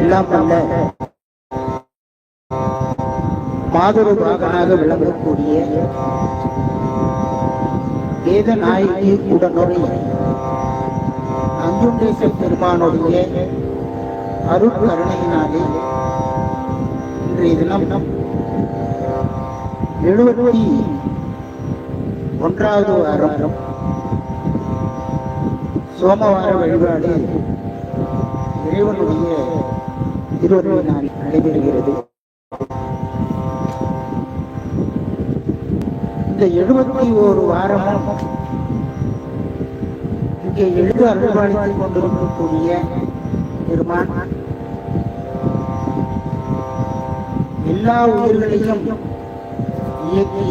எல்லாம் வல்ல மாதுரு விளங்கக்கூடிய வேத நாயகி உடனுடைய அங்குண்டேச பெருமானுடைய அருட்கருணையினாலே இன்றைய தினம் எழுபத்தி ஒன்றாவது வாரம் சோமவார வழிபாடு இறைவனுடைய திருவருளினால் நடைபெறுகிறது இந்த எழுபத்தி ஓரு வாரமும் இங்கே எழுது அருள்பாலித்துக் கொண்டிருக்கக்கூடிய பெருமான். எல்லா உயிர்களையும் இயக்கி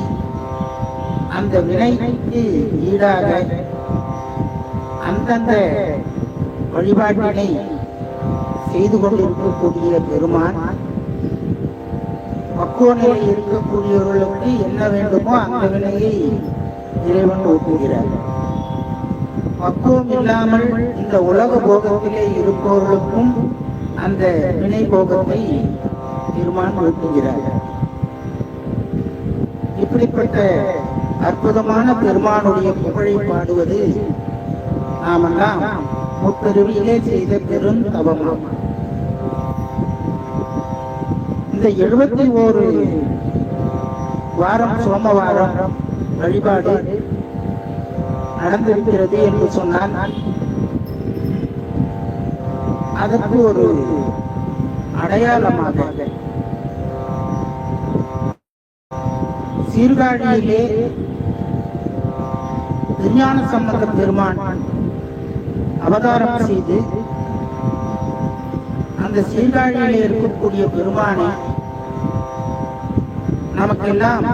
அந்த வினைக்கு ஈடாக அந்தந்த வழிபாட்டினை செய்து கொண்டிருக்கக்கூடிய பெருமான் பக்குவ நிலை இருக்கக்கூடியவர்களுக்கு என்ன வேண்டுமோ அந்த வினையை இறைவன் ஒப்புகிறார் பக்குவம் இல்லாமல் இந்த உலக போகத்திலே இருப்பவர்களுக்கும் அந்த வினை போகத்தை பெருமான் ஒப்புகிறார் இப்படிப்பட்ட அற்புதமான பெருமானுடைய புகழை பாடுவது நாமெல்லாம் முத்தருவியிலே செய்த பெரும் இந்த எழுபத்தி ஓரு வாரம் சோமவாரம் வழிபாடு நடந்திருக்கிறது என்று சொன்னால் அதற்கு ஒரு அடையாளமாக சீர்காழியிலே விஞ்ஞான சம்பந்த பெருமான் அவதாரம் செய்து அந்த சீர்காழியில் இருக்கக்கூடிய பெருமானை நமக்கெல்லாம்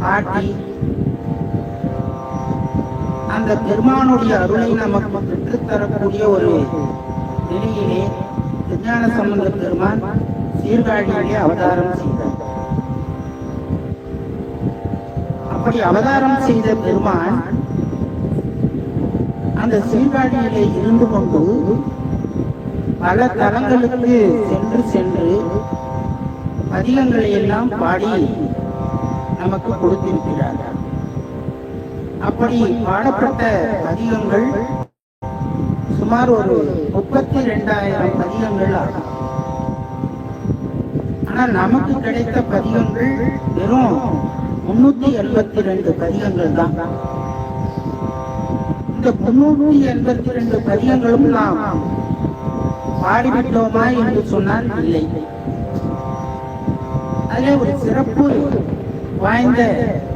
காட்டி அந்த பெருமானுடைய அருளை நமக்கு பெற்றுத்தரக்கூடிய ஒரு நிலையிலே விஞ்ஞான சம்பந்த பெருமான் சீர்காழியிலே அவதாரம் செய்தார். அப்படி அவதாரம் செய்த பெருமான் அந்த சீர்காழியிலே இருந்து கொண்டு பல தலங்களுக்கு சென்று சென்று பதிகங்களை எல்லாம் பாடி நமக்கு கொடுத்திருக்கிறார் அப்படி பாடப்பட்ட பதிகங்கள் சுமார் ஒரு முப்பத்தி ரெண்டாயிரம் பதிகங்கள் ஆகும். ஆனால் நமக்கு கிடைத்த பதிகங்கள் வெறும் முன்னூத்தி எண்பத்தி ரெண்டு பதிகங்கள் தான். இந்த முன்னூத்தி எண்பத்தி ரெண்டு பதியங்களும் நாம் பாடிவிட்டோமா என்று சொன்னால் இல்லை. அதிலே ஒரு சிறப்பு வாய்ந்த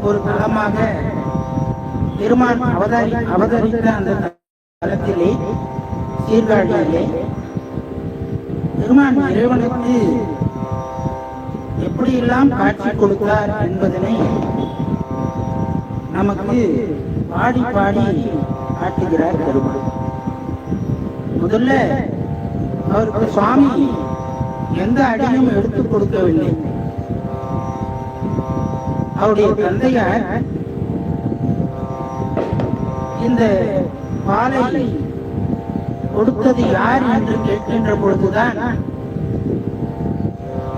ஒரு தலமாக பெருமான் அவதாரி அவதரித்த அந்த தலத்திலே சீர்காழியிலே பெருமான் இறைவனுக்கு எப்படியெல்லாம் காட்சி கொடுத்தார் என்பதனை நமக்கு பாடி பாடி காட்டுகிறார் பெருமாள் முதல்ல அவருக்கு சுவாமி எந்த அடியும் எடுத்துக் கொடுக்கவில்லை. அவருடைய தந்தையார் இந்த பாலை கொடுத்தது யார் என்று கேட்கின்ற பொழுதுதான்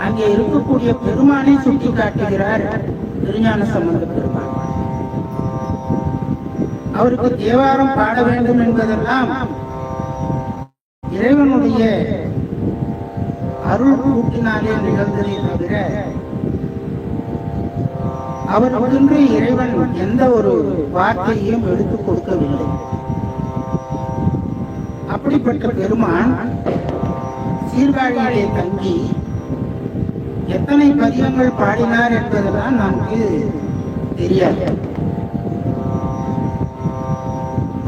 அங்கே இருக்கக்கூடிய பெருமானை சுட்டி காட்டுகிறார் திருஞான சம்பந்த பெருமான். அவருக்கு தேவாரம் பாட வேண்டும் என்பதெல்லாம் இறைவனுடைய அருள் கூட்டினாலே நிகழ்ந்ததே தவிர அவருக்கென்று இறைவன் எந்த ஒரு வார்த்தையையும் எடுத்துக் கொடுக்கவில்லை. அப்படிப்பட்ட பெருமான் சீர்காழியிலே தங்கி எத்தனை பதியங்கள் பாடினார் என்பதெல்லாம் நமக்கு தெரியாது.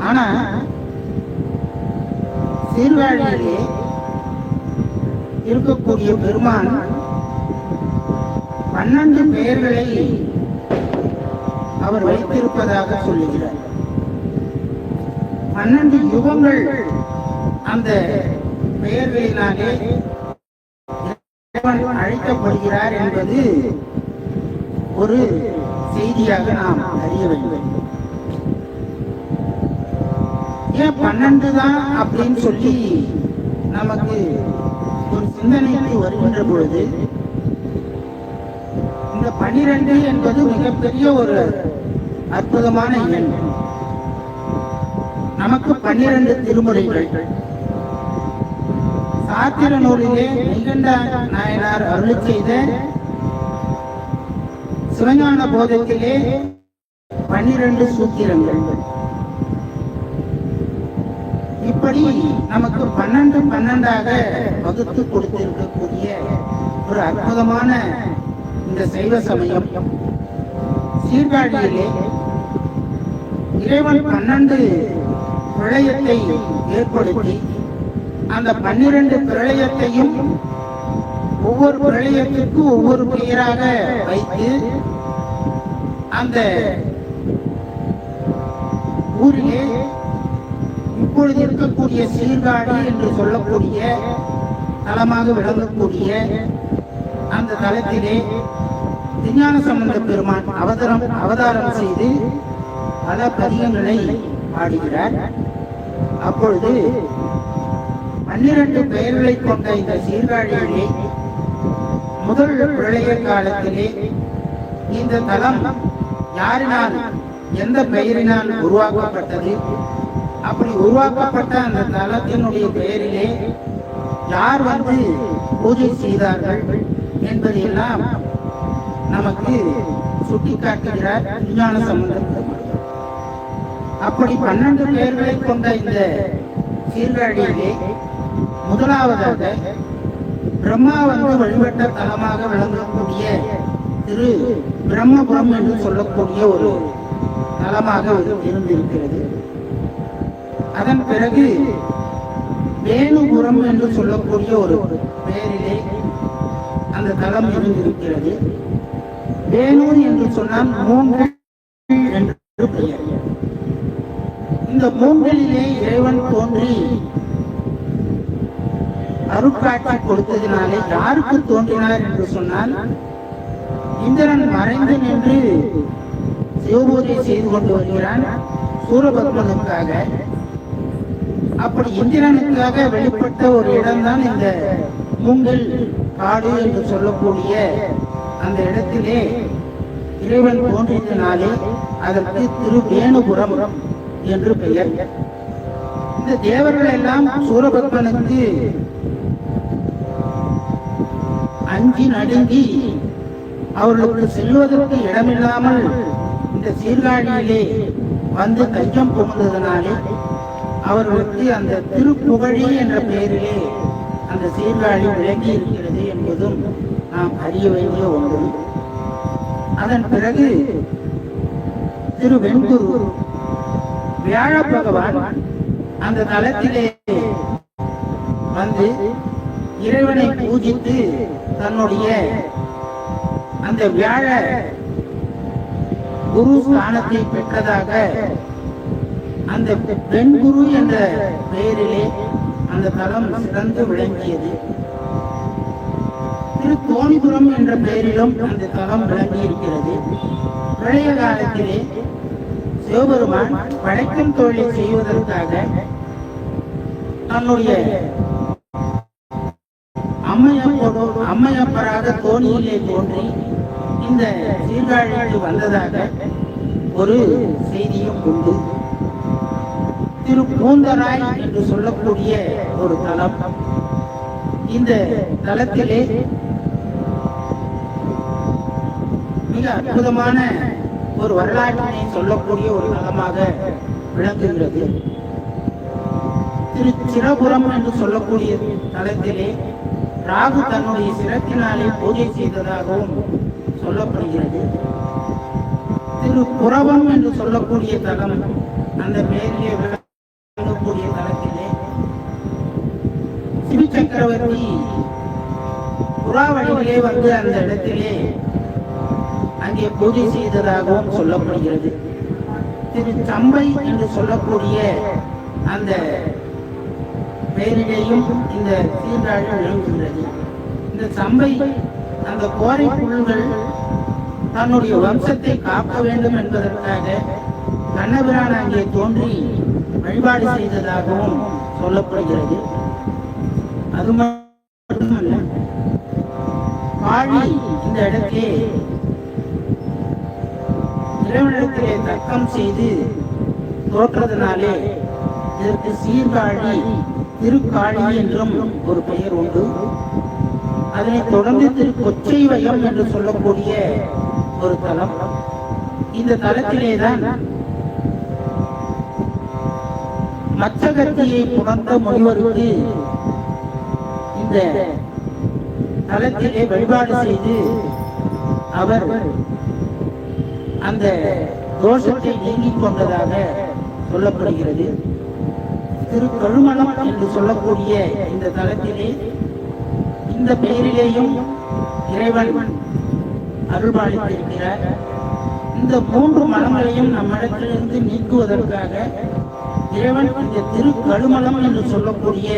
ஆனா சீர்காழியிலே இருக்கக்கூடிய பெருமான் பன்னெண்டு பெயர்களை அவர் வைத்திருப்பதாக சொல்லுகிறார். பன்னெண்டு யுகங்கள் அந்த பெயர்களினாலே அழைக்கப்படுகிறார் என்பது ஒரு செய்தியாக நாம் அறிய வேண்டும். ஏன் பன்னெண்டு தான் அப்படின்னு சொல்லி நமக்கு ஒரு சிந்தனைக்கு வருகின்ற பொழுது இந்த பனிரெண்டு என்பது மிகப்பெரிய ஒரு அற்புதமான எண் நமக்கு பன்னிரண்டு திருமுறைகள். சாத்திர நூலிலே நிகண்ட நாயனார் அருள் செய்த சிவஞான போதத்திலே பன்னிரண்டு சூத்திரங்கள். இப்படி நமக்கு பன்னெண்டு பன்னெண்டாக வகுத்து கொடுத்திருக்கக்கூடிய ஒரு அற்புதமான இந்த சைவ சமயம். சீர்காழியிலே இறைவன் பன்னெண்டு பிரளயத்தை ஏற்படுத்தி அந்த பன்னிரண்டு பிரளயத்தையும் ஒவ்வொரு பிரளயத்திற்கு ஒவ்வொரு பெயராக வைத்து அந்த ஊரிலே இப்பொழுது இருக்கக்கூடிய சீர்காழி என்று சொல்லக்கூடிய தலமாக விளங்கக்கூடிய அந்த தலத்திலே விஞ்ஞான சம்பந்த பெருமான் அவதாரம் அவதாரம் செய்து பல பதிகங்களை பாடுகிறார். அப்பொழுது பன்னிரண்டு பெயர்களை கொண்ட இந்த சீர்காழியிலே முதல் பிரளைய காலத்திலே இந்த தலம் யாரினால் எந்த பெயரினால் உருவாக்கப்பட்டது? அப்படி உருவாக்கப்பட்ட அந்த தலத்தினுடைய பெயரிலே யார் வந்து பூஜை செய்தார்கள் என்பதையெல்லாம் நமக்கு சுட்டிக்காட்டுகிறார் விஞ்ஞான சம்பந்தம் அப்படி பன்னெண்டு பெயர்களை கொண்ட இந்த சீர்காழியிலே முதலாவதாக பிரம்மா வந்து வழிபட்ட தலமாக விளங்கக்கூடிய திரு பிரம்மபுரம் என்று சொல்லக்கூடிய ஒரு தலமாக இருந்திருக்கிறது. அதன் பிறகு வேணுபுரம் என்று சொல்லக்கூடிய ஒரு பெயரிலே அந்த தலம் இருந்திருக்கிறது. வேணு என்று சொன்னால் மூன்று என்று பெயர். இந்த மூன்றிலே இறைவன் தோன்றி அருட்காட்சி கொடுத்ததினாலே யாருக்கு தோன்றினார் என்று சொன்னால் இந்திரன் மறைந்து நின்று சிவபூஜை செய்து கொண்டு வருகிறான் சூரபத்மனுக்காக. அப்படி இந்திரனுக்காக வெளிப்பட்ட ஒரு இடம்தான் இந்த மூங்கில் காடு என்று சொல்லக்கூடிய அந்த இடத்திலே இறைவன் தோன்றியதினாலே அதற்கு திருவேணுபுரம் என்று பெயர். இந்த தேவர்கள் எல்லாம் சூரபத்மனுக்கு அஞ்சி நடுங்கி அவர்களுக்கு செல்வதற்கு இடமில்லாமல் இந்த சீர்காழியிலே வந்து கையம் புகுந்ததனாலே அவர்களுக்கு அந்த திருப்புகழி என்ற பெயரிலே அந்த சீர்காழி விளங்கி இருக்கிறது என்பதும் நாம் அறிய வேண்டிய ஒன்று. அதன் பிறகு திரு வெண்குரு வியாழ பகவான் அந்த தலத்திலே வந்து இறைவனை பூஜித்து தன்னுடைய அந்த வியாழ குரு ஸ்தானத்தை பெற்றதாக அந்த பெண் குரு என்ற பெயரிலே அந்த தலம் சிறந்து விளங்கியது. திரு கோணிபுரம் என்ற பெயரிலும் அந்த தலம் விளங்கி இருக்கிறது பழைய காலத்திலே சிவபெருமான் படைக்கும் தொழிலை செய்வதற்காக தன்னுடைய அம்மையப்போடு அம்மையப்பராக தோணியிலே தோன்றி இந்த சீர்காழிக்கு வந்ததாக ஒரு செய்தியும் உண்டு. திரு பூந்தராய் என்று சொல்லக்கூடிய ஒரு தலம். இந்த தலத்திலே மிக அற்புதமான ஒரு வரலாற்றினை சொல்லக்கூடிய ஒரு தலமாக விளங்குகிறது. திரு சிரபுரம் என்று சொல்லக்கூடிய தலத்திலே ராகு தன்னுடைய சிரத்தினாலே பூஜை செய்ததாகவும் சொல்லப்படுகிறது. திரு புறவம் என்று சொல்லக்கூடிய தலம் அந்த பெயரிலே விளங்கக்கூடிய தலத்திலே சிவி சக்கரவர்த்தி. புறாவளியிலே வந்து அந்த இடத்திலே அங்கே பூஜை செய்ததாகவும் சொல்லப்படுகிறது. திரு சம்பை என்று சொல்லக்கூடிய அந்த பெயரிலேயும் இந்த சீர்காழி விளங்குகிறது இந்த சம்பை அந்த கோரை புல்கள் தன்னுடைய வம்சத்தை காக்க வேண்டும் என்பதற்காக கண்ணபிரான் அங்கே தோன்றி வழிபாடு செய்ததாகவும் சொல்லப்படுகிறது. அது மட்டுமல்ல காளி இந்த இடத்திலே இறைவனிடத்திலே தர்க்கம் செய்து தோற்றதனாலே இதற்கு சீர்காழி திருக்காழி என்றும் ஒரு பெயர் உண்டு. அதனை தொடர்ந்து திரு கொச்சை வயம் என்று சொல்லக்கூடிய ஒரு தலம். இந்த தலத்திலேதான் மச்சகத்தியை புணர்ந்த முனிவருக்கு அந்த தலத்திலே வழிபாடு செய்து அவர் அந்த தோஷத்தை நீங்கிக் கொண்டதாக சொல்லப்படுகிறது. திரு கழுமலம் என்று சொல்லக்கூடிய இந்த தலத்திலே இந்த பெயரிலேயும் இறைவன் அருள்பாலித்திருக்கிறார். இந்த மூன்று மலங்களையும் நம்மிடத்திலிருந்து நீக்குவதற்காக இறைவன் இந்த திரு கழுமலம் என்று சொல்லக்கூடிய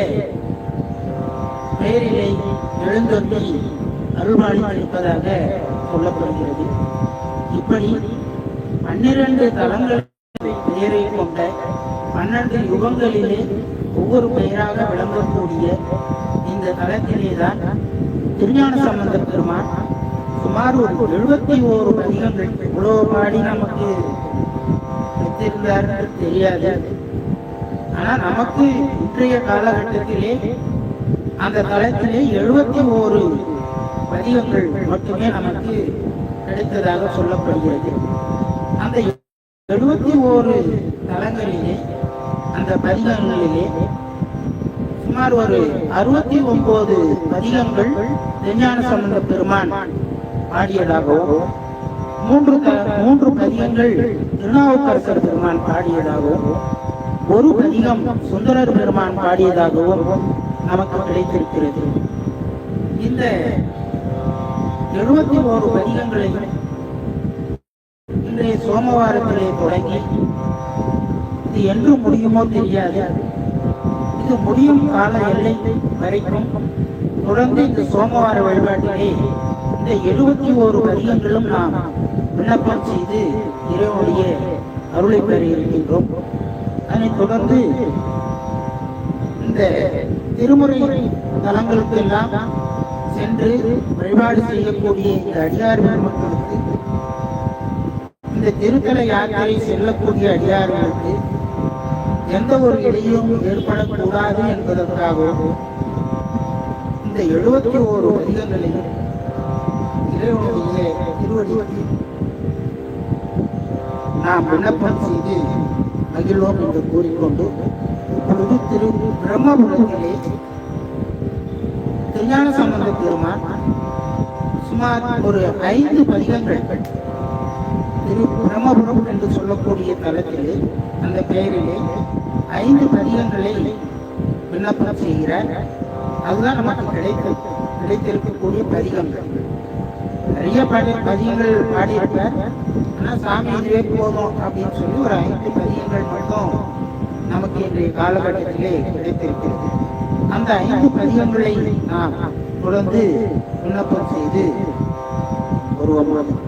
பெயரிலே எழுந்தொட்டி அருள்பாலித்திருப்பதாக சொல்லப்படுகிறது. இப்படி பன்னிரண்டு தலங்கள் பெயரை கொண்ட பன்னெண்டு யுகங்களிலே ஒவ்வொரு பெயராக விளங்கக்கூடிய இந்த தலத்திலே தான் திருஞான சம்பந்த பெருமான் சுமார் ஒரு எழுபத்தி ஓரு பதிகங்கள் இவ்வளவு பாடி நமக்கு வைத்திருந்தார் தெரியாது. ஆனா நமக்கு இன்றைய காலகட்டத்திலே அந்த தளத்திலே எழுபத்தி ஓரு பதிகங்கள் மட்டுமே நமக்கு கிடைத்ததாக சொல்லப்படுகிறது. அந்த எழுபத்தி ஓரு தலங்களிலே அந்த பதிகங்களிலே சுமார் ஒரு அறுபத்தி ஒன்பது பதிகங்கள் விஞ்ஞான சம்பந்த பெருமான் பாடியதாகவும் மூன்று த- மூன்று பதிகங்கள் திருநாவுக்கரசர் பெருமான் பாடியதாகவும் ஒரு பதிகம் சுந்தரர் பெருமான் பாடியதாகவும் நமக்கு கிடைத்திருக்கிறது. இந்த எழுபத்தி ஓரு பதிகங்களையும் இன்றைய சோமவாரத்திலே தொடங்கி இது என்று முடியுமோ தெரியாது. இது முடியும் கால எல்லை வரைக்கும் தொடர்ந்து இந்த சோமவார வழிபாட்டிலே இந்த எழுபத்தி ஓரு பதிகங்களும் நாம் விண்ணப்பம் செய்து இறைவனுடைய அருளை பெற இருக்கின்றோம். அதனைத் தொடர்ந்து இந்த திருமுறை தலங்களுக்கு எல்லாம் சென்று வழிபாடு செய்யக்கூடிய இந்த அடியார் பெருமக்களுக்கு இந்த திருத்தல யாத்திரை செல்லக்கூடிய அடியார்களுக்கு எந்த ஒரு இடையும் ஏற்படக்கூடாது என்பதற்காகவும் இந்த எழுபத்தி ஓரு வரிகங்களையும் இறைவனுடைய திருவடிக்கு நாம் விண்ணப்பம் செய்து மகிழ்வோம் என்று கூறிக்கொண்டு இப்பொழுது திரு பிரம்மபுரத்திலே கல்யாண சம்பந்த பெருமான் சுமார் ஒரு ஐந்து பதிகங்கள் திரு பிரம்மபுரம் என்று சொல்லக்கூடிய தலத்திலே அந்த பெயரிலே ஐந்து பதிகங்களை விண்ணப்பம் செய்கிறார். அதுதான் நமக்கு கிடைத்த கிடைத்திருக்கக்கூடிய பதிகங்கள். நிறைய பாடி பதியங்கள் பாடியிருப்பார். ஆனால் சாமி இதுவே போதும் அப்படின்னு சொல்லி ஒரு ஐந்து பதிகங்கள் மட்டும் நமக்கு இன்றைய காலகட்டத்திலே கிடைத்திருக்கிறது. அந்த ஐந்து பதிகங்களை நாம் தொடர்ந்து விண்ணப்பம் செய்து வருவோம்